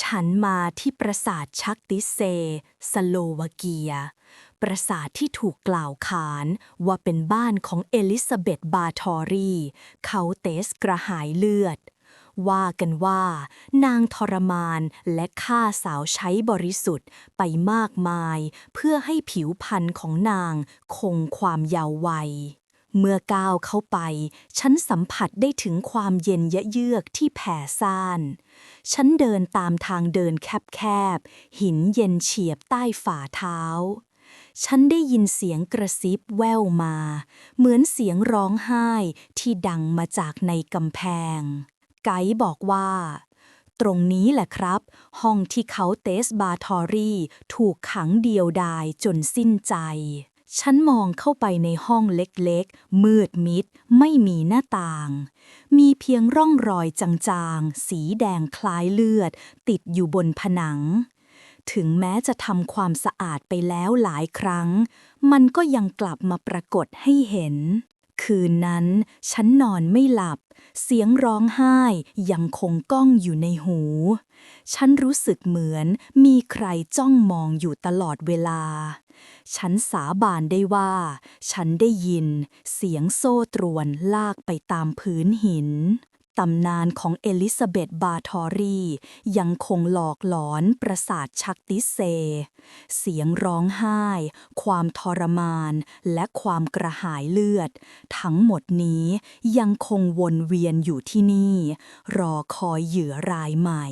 ฉันมาที่ปราสาทชักติเซ สโลวาเกีย ปราสาทที่ถูกกล่าวขานว่าเป็นบ้านของเอลิซาเบธบาทอรี เขาเตสกระหายเลือด ว่ากันว่า นางทรมานและฆ่าสาวใช้บริสุทธิ์ไปมากมาย เพื่อให้ผิวพรรณของนางคงความยาววัย เมื่อก้าวเข้าไป ฉันสัมผัสได้ถึงความเย็นยะเยือกที่แผ่ซ่าน ฉันเดินตามทางเดินแคบๆ หินเย็นเฉียบใต้ฝ่าเท้า ฉันได้ยินเสียงกระซิบแว่วมา เหมือนเสียงร้องไห้ที่ดังมาจากในกำแพง ไกด์บอกว่า ตรงนี้แหละครับ ห้องที่เขาเตสบาทอรี่ถูกขังเดียวดายจนสิ้นใจ ฉันมองเข้าไปในห้องเล็กๆ มืดมิด ไม่มีหน้าต่าง มีเพียงร่องรอยจางๆ สีแดงคล้ายเลือด ติดอยู่บนผนัง ถึงแม้จะทำความสะอาดไปแล้วหลายครั้ง มันก็ยังกลับมาปรากฏให้เห็น คืนนั้น ฉันนอนไม่หลับ เสียงร้องไห้ยังคงก้องอยู่ในหู ฉันรู้สึกเหมือนมีใครจ้องมองอยู่ตลอดเวลา ฉันสาบานได้ว่า ฉันได้ยิน เสียงโซ่ตรวนลากไปตามพื้นหิน ตำนานของเอลิซาเบธบาทอรี ยังคงหลอกหลอนประสาทชักติเซ เสียงร้องไห้ ความทรมาน และความกระหายเลือด ทั้งหมดนี้ยังคงวนเวียนอยู่ที่นี่ รอคอยเหยื่อรายใหม่